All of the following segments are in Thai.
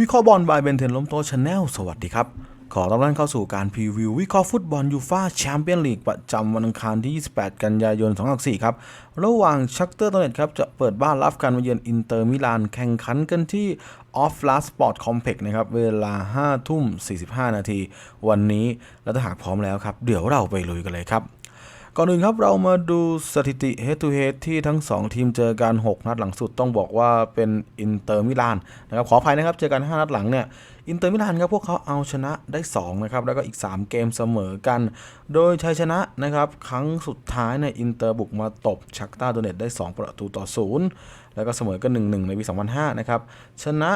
วิเคราะห์บอลบายเบนเทนล้มโต๊ะชาแนลสวัสดีครับ ขอต้อนรับเข้าสู่การพรีวิว วิเคราะห์ฟุตบอลยูฟ่าแชมเปี้ยนลีกประจำวันอังคารที่ 28 กันยายน 2024ครับ ระหว่างชักเตอร์ตเนตครับ จะเปิดบ้านรับการมาเยือนอินเตอร์มิลานแข่งขันกันที่ออฟลาสปอร์ตคอมเพล็กซ์นะครับ เวลา 5 ทุ่ม 45 นาที วันนี้และถ้าหากพร้อมแล้วครับ เดี๋ยวเราไปลุยกันเลยครับ ก่อนอื่นครับเรามาดูสถิติ head to head ที่ทั้ง 2 ทีมเจอกัน 6 นัดหลังสุดต้องบอกว่าเป็นอินเตอร์มิลานนะครับขออภัยนะครับ เจอกัน 5 นัดหลังเนี่ยอินเตอร์มิลานครับพวกเขาเอาชนะได้2นะครับแล้วก็อีก 3 เกมเสมอกัน โดยชัยชนะนะครับครั้งสุดท้ายในยอินเตอร์บุกมาตบชักตาโดเนตได้ 2 ประตูต่อ 0 แล้วก็เสมอกัน1-1 ในปี 2005 นะครับชนะ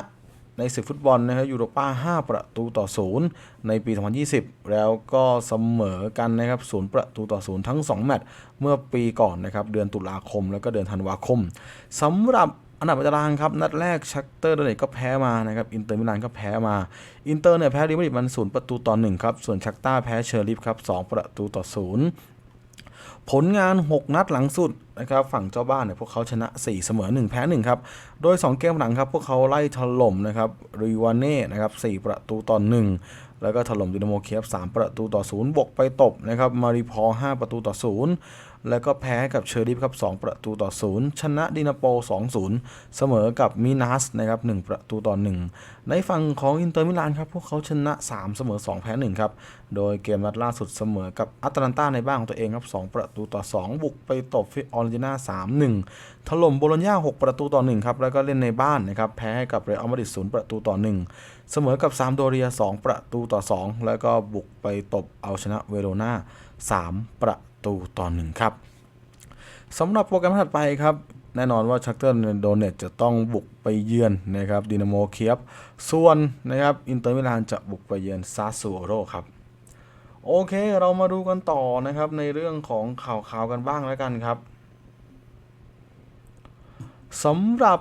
ในศึกฟุตบอลนะครับยูโรป้า 5 ประตูต่อ 0 ในปี 2020 แล้วก็เสมอกันนะครับ0ประตูต่อ 0 ทั้ง 2 แมตช์เมื่อปีก่อนนะครับเดือนตุลาคมแล้วก็เดือนธันวาคมสำหรับอันดับตารางครับนัดแรกชักเตอร์โดเนตก็แพ้มานะครับอินเตอร์มิลานก็แพ้มาอินเตอร์เนี่ยแพ้ริมาริดมัน0ประตูต่อ1ครับส่วนชักต้าแพ้เชอร์ลิฟครับ2ประตูต่อ0 ผลงาน 6 นัดหลังสุดนะครับฝั่งเจ้าบ้านเนี่ยพวกเขาชนะ 4 เสมอ 1 แพ้ 1 ครับ โดย 2 เกมหลังครับ พวกเขาไล่ถล่มนะครับรีวานเน่นะครับ4ประตูต่อ 1 แล้วก็ถล่มดินาโมเคียฟ3ประตูต่อ 0 บวกไปตบนะครับมาริพอ 5 ประตูต่อ 0 แล้วก็แพ้กับเชอริฟครับ 2 ประตูต่อ 0 ชนะดินาโป 2-0 เสมอกับมินัสนะครับ1ประตูต่อ 1 ในฝั่งของอินเตอร์มิลานครับ พวกเขาชนะ 3 เสมอ 2 แพ้ 1 ครับ โดยเกมนัดล่าสุดเสมอกับอัตแลนตาในบ้านของตัวเองครับ 2 ประตูต่อ 2 บุกไปตบฟิออริจินา3-1 ถล่มโบโลญญา 6 ประตูต่อ 1 ครับ แล้วก็เล่นในบ้านนะครับ แพ้ให้กับเรอัลมาดริด 0 ประตูต่อ 1 เสมอกับซามโดเรีย 2 ประตูต่อ 2 แล้วก็บุกไปตบเอาชนะเวโรนา3 ประ ตูต่อ1ครับสำหรับโปรแกรมถัดไปครับ แน่นอนว่าชักเตอร์โดเนตจะต้องบุกไปเยือนนะครับดินาโมเคียบส่วนนะครับอินเตอร์มิลานจะบุกไปเยือนซาซูโรครับโอเคเรามาดูกันต่อนะครับในเรื่องของข่าวข่าวๆกันบ้างแล้วกันครับสำหรับ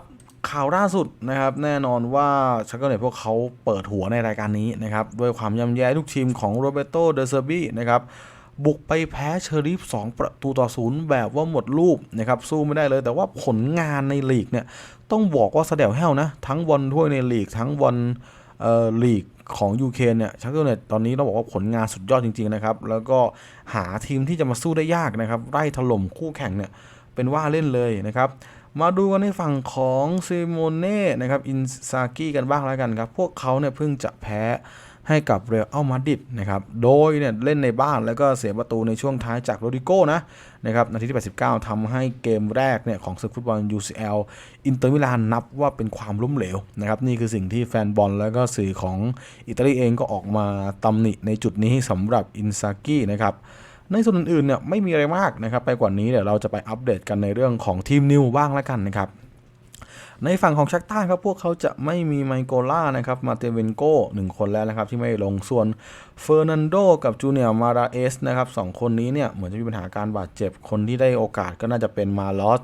ข่าวล่าสุดนะครับ แน่นอนว่าชักเกอร์เนตพวกเขาเปิดหัวในรายการนี้นะครับ ด้วยความย่ำแย่ลูกทีมของโรเบโตเดเซอร์บี้นะครับ บุกไปแพ้เชอริฟ 2 ประตูต่อศูนย์แบบว่าหมดรูปนะครับสู้ไม่ได้เลย แต่ว่าผลงานในลีกเนี่ยต้องบอกว่าแสดวแห้วนะ ทั้งบอลถ้วยในลีก ทั้งบอลเอ่อลีกของยูเคเนี่ยชักเกอร์เนตตอนนี้ต้องบอกว่าผลงานสุดยอดจริง ๆ นะครับ แล้วก็หาทีมที่จะมาสู้ได้ยากนะครับไล่ถล่มคู่แข่งเนี่ยเป็นว่าเล่นเลยนะครับมาดูกันในฝั่งของซิโมเน่นะครับอินซากิกันบ้างแล้วกันครับ พวกเขาเนี่ยเพิ่งจะแพ้ ให้กับเรอัลมาดริดนะครับโดยเนี่ยเล่นในบ้านแล้วก็เสียประตูในช่วงท้ายจากโรดิโก้นะนะครับนาทีที่ 89ทำให้เกมแรกเนี่ยของศึกฟุตบอล UCL อินเตอร์มิลานนับว่าเป็นความล้มเหลวนะครับนี่คือสิ่งที่แฟนบอลแล้วก็สื่อของอิตาลีเองก็ออกมาตำหนิในจุดนี้สำหรับอินซากินะครับในส่วนอื่นๆเนี่ยไม่มีอะไรมากนะครับไปกว่านี้เดี๋ยวเราจะไปอัปเดตกันในเรื่องของทีมนิวบ้างแล้วกันนะครับ ในฝั่งของชักต้าครับพวกเขาจะไม่มีไมโกล่านะครับมาเตเวนโก้หนึ่งคนแล้วนะครับที่ไม่ลงส่วนเฟอร์นันโดกับจูเนียร์มาราเอสนะครับสองคนนี้เนี่ยเหมือนจะมีปัญหาการบาดเจ็บคนที่ได้โอกาสก็น่าจะเป็นมาลอส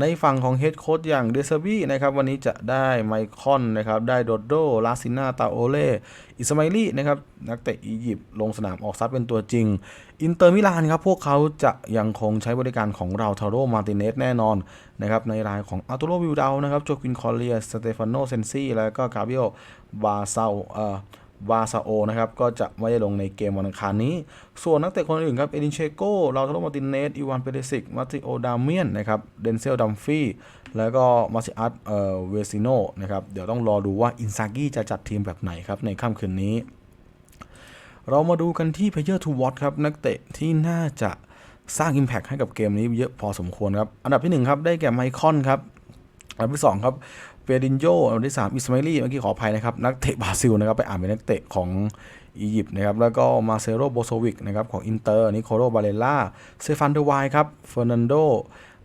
ในฝั่งของเฮดโค้ชอย่างเดซบี้นะครับวันนี้จะได้ไมคอนนะครับได้โดโดลาซินาตาโอเล่อิสมาอิลีนะครับนักเตะอียิปต์ลงสนามออกซัดเป็นตัวจริง อินเตอร์มิลานครับพวกเขาจะยังคงใช้บริการของเราทาโรมาติเนสแน่นอนนะครับในรายของอัลโตโรวิวดาวนะครับโจควินคอเลียสเตฟานโนเซนซี่แล้วก็กาเบียลบาซาเอ่อ วาซาโอนะครับก็จะไม่ได้ลงในเกมวันอังคารนี้ ส่วนนักเตะคนอื่นครับเอดินเชโกลาโตโรมาตินเนสอีวานเปเดซิกมาติโอดาเมียนนะครับเดนเซลดัมฟี่แล้วก็มาซิอัตเอ่อเวซิโนนะครับเดี๋ยวต้องรอดูว่าอินซากิจะจัดทีมแบบไหนครับในค่ำคืนนี้ เรามาดูกันที่ Player to Watch ครับนักเตะที่น่าจะสร้าง Impact ให้กับเกมนี้เยอะพอสมควรครับ อันดับทีหนึ่1 ครับ ได้แก่ไมคอนครับ อันดับที่ 2 ครับ เปดินโยอันที่ 3 อิสมาลีเมื่อกี้ขออภัยนะครับ นักเตะบราซิลนะครับ ไปอ่านเป็นนักเตะของอียิปต์นะครับ แล้วก็มาเซโรโบโซวิกนะครับ ของอินเตอร์ นิโคโรบาเลล่า เซฟานเดวายครับ เฟอร์นันโด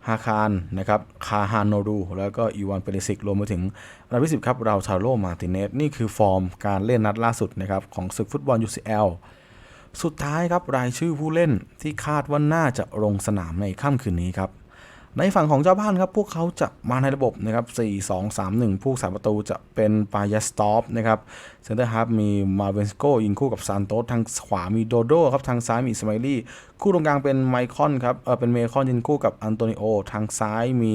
ฮาคารนะครับ คาฮานโนรู แล้วก็อีวานเปเรซิก รวมไปถึงอันดับที่10ครับเราชาโลมาติเนส นี่คือฟอร์มการเล่นนัดล่าสุดนะครับของศึกฟุตบอล UCL สุดท้ายครับรายชื่อผู้เล่นที่คาดว่าน่าจะลงสนามในค่ำคืนนี้ครับ ในฝั่งของเจ้าบ้านครับ พวกเขาจะมาในระบบนะครับ 4 2 3 1 ผู้สายประตูจะเป็นปายาสตอฟนะครับเซนเตอร์ฮาร์ฟมีมาเวนสโกยิงคู่กับซานโตสทางขวามีโดโดครับ ทางซ้ายมีสไมลี่ คู่ตรงกลางเป็นไมคอนครับเออเป็นเมคอนยิงคู่กับอันโตนิโอ ทางซ้ายมี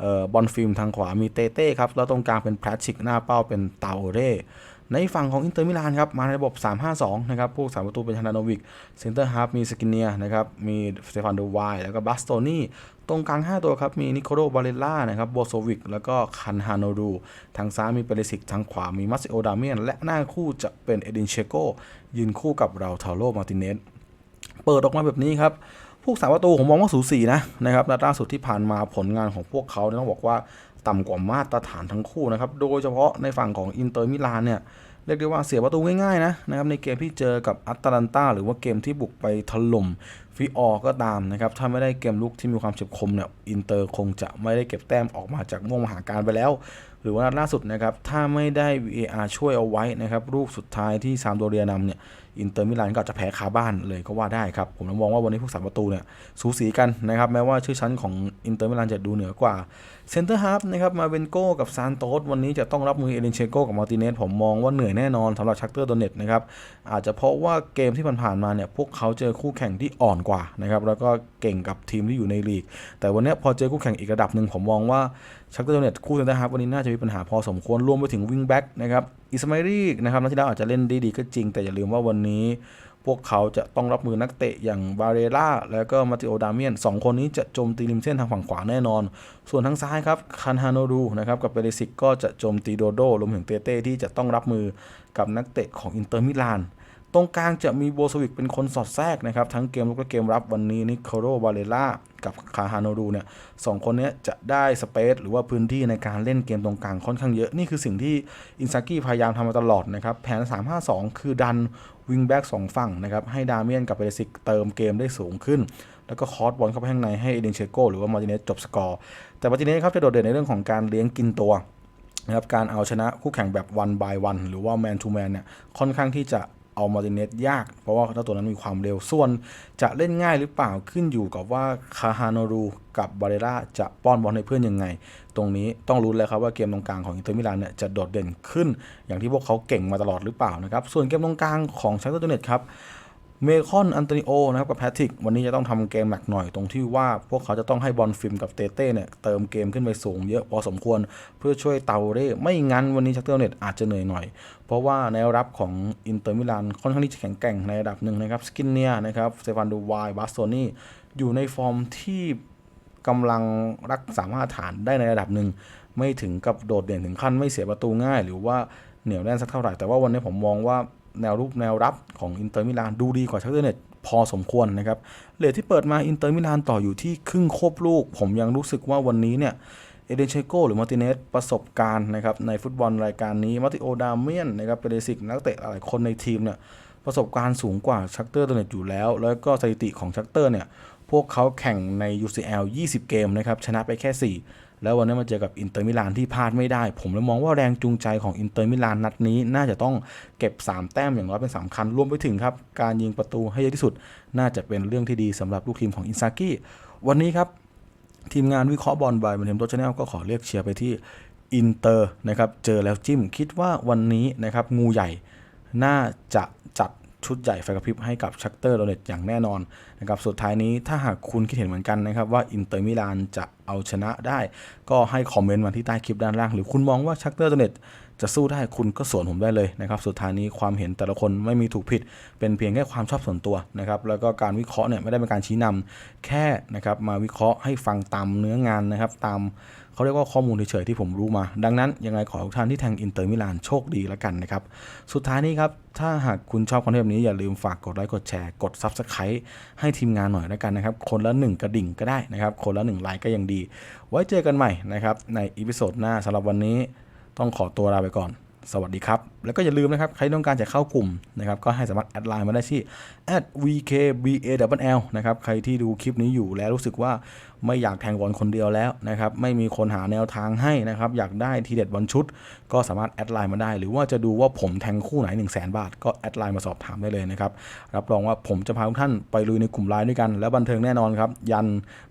เอ่อบอลฟิล์มทางขวามีเตเต้ครับ แล้วตรงกลางเป็นแพทชิกหน้าเป้าเป็นตาโอเร่ ในฝั่งของอินเตอร์มิลานครับมาในระบบ 3-5-2 นะครับผู้สามประตูเป็นชนาโนวิกเซนเตอร์ฮาร์ฟมีสกินเนียนะครับ มีสเตฟานโดวาย แล้วก็บัสโตนี่ ตรงกลาง 5 ตัวครับ มีนิโคโ b บาเลล่านะครับโบโซวิก แล้วก็คันฮานโนรู ทางซ้ายมีเปเรสิก ทางขวามีมัสซิโอดาเมียน และหน้าคู่จะเป็นเอดินเชโกยืนคู่กับเราทาโรมาร์ติเนส เปิดออกมาแบบนี้ครับพวกสามประตูผมมองว่าสูสีนะนะครับและล่าสุดที่ผ่านมาผลงานของพวกเขาเนี่ยต้องบอกว่า ต่ำกว่ามาตรฐานทั้งคู่นะครับ โดยเฉพาะในฝั่งของอินเตอร์มิลานเนี่ยเรียกได้ว่าเสียประตูง่ายๆนะนะครับในเกมที่เจอกับอัตแลนตาหรือว่าเกมที่บุกไปถล่มฟิออร์ก็ตามนะครับถ้าไม่ได้เกมลุกที่มีความเฉียบคมเนี่ยอินเตอร์คงจะไม่ได้เก็บแต้มออกมาจากม่วงมหาการไปแล้ว หรือว่าล่าสุดนะครับถ้าไม่ได้ VAR ช่วยเอาไว้นะครับลูกสุดท้ายที่ซามโดเรียนำเนี่ยอินเตอร์มิลานก็จจะแพ้คาบ้านเลยก็ว่าได้ครับ ผมมองว่าวันนี้พวกสามประตูเนี่ยสูสีกันนะครับแม้ว่าชื่อชั้นของ อินเตอร์มิลานจะดูเหนือกว่าเซนเตอร์ฮาร์ฟนะครับมาเวนโก้กับซานโตสวันนี้จะต้องรับมือเอเลนเชโกกับมาร์ติเนสผมมองว่าเหนื่อยแน่นอนสำหรับชักเตอร์โดเนตนะครับอาจจะเพราะว่าเกมที่ผ่านๆมาเนี่ยพวกเขาเจอคู่แข่งที่อ่อนกว่านะครับแล้วก็เก่งกับทีมที่อยู่ในลีก แต่วันนี้พอเจอคู่แข่งอีกระดับหนึ่งผมมองว่าชักเตอร์โดเนตคู่เซนเตอร์ฮาร์ฟวันนี้น่าจะมีปัญหาพอสมควรรวมไปถึงวิงแบ็กนะครับอิสมาอิลีนะครับนักที่แล้วอาจจะเล่นได้ดีก็จริง แต่อย่าลืมว่าวันนี้ พวกเขาจะต้องรับมือนักเตะอย่างบาเรล่าแล้วก็มาติโอดาเมียนสองคนนี้จะโจมตีริมเส้นทางฝั่งขวาแน่นอน ส่วนทางซ้ายครับคันฮาโนรูนะครับกับเปเรซิกก็จะโจมตีโดโดรวมถึงเตเต้ที่จะต้องรับมือกับนักเตะของอินเตอร์มิลาน ตรงกลางจะมีโบสวิกเป็นคนสอดแทรกนะครับ ทั้งเกมลุกและเกมรับวันนี้นิโคโรบาเลล่ากับคาฮานรูเนี่ยสองคนนี้จะได้สเปซหรือว่าพื้นที่ในการเล่นเกมตรงกลางค่อนข้างเยอะ นี่คือสิ่งที่อินซากิพยายามทำมาตลอดนะครับ แผน 3-5-2 คือดันวิงแบ็กสองฝั่งนะครับ ให้ดาเมียนกับเปเรซิกเติมเกมได้สูงขึ้น แล้วก็คอร์สบอลเข้าไปข้างในให้เอเดนเชโกหรือว่ามาร์ติเนสจบสกอร์ แต่มาร์ติเนสครับจะโดดเด่นในเรื่องของการเลี้ยงกินตัวนะครับการเอาชนะคู่แข่งแบบ one by one หรือว่า man to man เนี่ยค่อนข้างที่จะ เอามาติเนสยาก เพราะว่าเจ้าตัวนั้นมีความเร็ว ส่วนจะเล่นง่ายหรือเปล่าขึ้นอยู่กับว่าคาฮานอรูกับบาเรราจะป้อนบอลให้เพื่อนยังไง ตรงนี้ต้องรู้เลยครับว่าเกมตรงกลางของอินเตอร์มิลานเนี่ยจะโดดเด่นขึ้น อย่างที่พวกเขาเก่งมาตลอดหรือเปล่านะครับ ส่วนเกมตรงกลางของชักเตอร์เนตครับ เมคอนอันโตนิโอนะครับกับแพทริกวันนี้จะต้องทำเกมหนักหน่อยตรงที่ว่าพวกเขาจะต้องให้บอลฟิล์มกับเตเต้เนี่ยเติมเกมขึ้นไปสูงเยอะพอสมควรเพื่อช่วยเตาเร่ไม่งั้นวันนี้ชักเตอร์เน็ตอาจจะเหนื่อยหน่อย เพราะว่าแนวรับของอินเตอร์มิลานค่อนข้างที่จะแข็งแกร่งในระดับหนึ่งนะครับสกินเนียนะครับเตฟานดูวายบาสโตนี่อยู่ในฟอร์มที่กำลังรักษามาตรฐานได้ในระดับหนึ่งไม่ถึงกับโดดเด่นถึงขั้นไม่เสียประตูง่าย หรือว่าเหนียวแน่นสักเท่าไหร่แต่ว่าวันนี้ผมมองว่า แนวรูปแนวรับของอินเตอร์มิลานดูดีกว่าชักเตอร์เน็ตพอสมควรนะครับเลทที่เปิดมาอินเตอร์มิลานต่ออยู่ที่ครึ่งโคบลูก ผมยังรู้สึกว่าวันนี้เนี่ยเอเดนเชโกหรือมาร์ติเนสประสบการณ์นะครับในฟุตบอลรายการนี้มาติโอดาเมียนนะครับเปเรซิกนักเตะหลายคนในทีมเนี่ยประสบการณ์สูงกว่าชักเตอร์ตัวเน็ตอยู่แล้ว แล้วก็สถิติของชักเตอร์เนี่ยพวกเขาแข่งใน UCL 20 เกมนะครับชนะไปแค่ 4 แล้ววันนี้มาเจอกับอินเตอร์มิลานที่พลาดไม่ได้ ผมเลยมองว่าแรงจูงใจของอินเตอร์มิลานนัดนี้ น่าจะต้องเก็บ 3 แต้มอย่างน้อยเป็นสำคัญรวมไปถึงครับ การยิงประตูให้เยอะที่สุด น่าจะเป็นเรื่องที่ดีสำหรับลูกทีมของอินซากิวันนี้ครับ ทีมงานวิเคราะห์บอลบายมันเทมโตชาแนลก็ขอเรียกเชียร์ไปที่อินเตอร์นะครับเจอแล้วจิ้มคิดว่าวันนี้นะครับงูใหญ่น่าจะจัด ชุดใหญ่ไฟกระพริบให้กับชักเตอร์โดเนตอย่างแน่นอนนะครับสุดท้ายนี้ถ้าหากคุณคิดเห็นเหมือนกันนะครับว่าอินเตอร์มิลานจะเอาชนะได้ ก็ให้คอมเมนต์มาที่ใต้คลิปด้านล่าง หรือคุณมองว่าชักเตอร์โดเนต จะสู้ได้คุณก็สวนผมได้เลยนะครับ สุดท้ายนี้ความเห็นแต่ละคนไม่มีถูกผิด เป็นเพียงแค่ความชอบส่วนตัวนะครับ แล้วก็การวิเคราะห์เนี่ยไม่ได้เป็นการชี้นำแค่นะครับมาวิเคราะห์ให้ฟังตามเนื้องานนะครับ ตามเขาเรียกว่าข้อมูลเฉยๆที่ผมรู้มา ดังนั้นยังไงขอทุกท่านที่แทงอินเตอร์มิลานโชคดีแล้วกันนะครับ สุดท้ายนี้ครับ ถ้าหากคุณชอบคอนเทนต์นี้อย่าลืมฝากกดไลค์กดแชร์กด Subscribe ให้ทีมงานหน่อยแล้วกันนะครับ คนละหนึ่งกระดิ่งก็ได้นะครับ คนละหนึ่งไลค์ก็ยังดี ไว้เจอกันใหม่นะครับในอีพิโซดหน้าสำหรับวันนี้ ต้องขอตัวลาไปก่อน สวัสดีครับ แล้วก็อย่าลืมนะครับ ใครต้องการจะเข้ากลุ่มนะครับ ก็ให้สามารถแอดไลน์มาได้ที่ @vkbal นะครับ ใครที่ดูคลิปนี้อยู่แล้วรู้สึกว่าไม่อยากแทงบอลคนเดียวแล้วนะครับ ไม่มีคนหาแนวทางให้นะครับ อยากได้ทีเด็ดบอลชุด ก็สามารถแอดไลน์มาได้ หรือว่าจะดูว่าผมแทงคู่ไหน 1 0 0 0 0แบาท ก็แอดไลน์มาสอบถามได้เลยนะครับ รับรองว่าผมจะพาทุกท่านไปลุยในกลุ่มไลน์ด้วยกัน แล้วบันเทิงแน่นอนครับ ยัน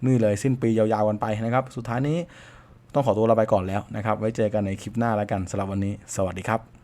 นี่เลยสิ้นปียาวๆกันไปนะครับ สุดท้ายนี้ ต้องขอตัวลาไปก่อนแล้วนะครับ ไว้เจอกันในคลิปหน้าแล้วกันสำหรับวันนี้ สวัสดีครับ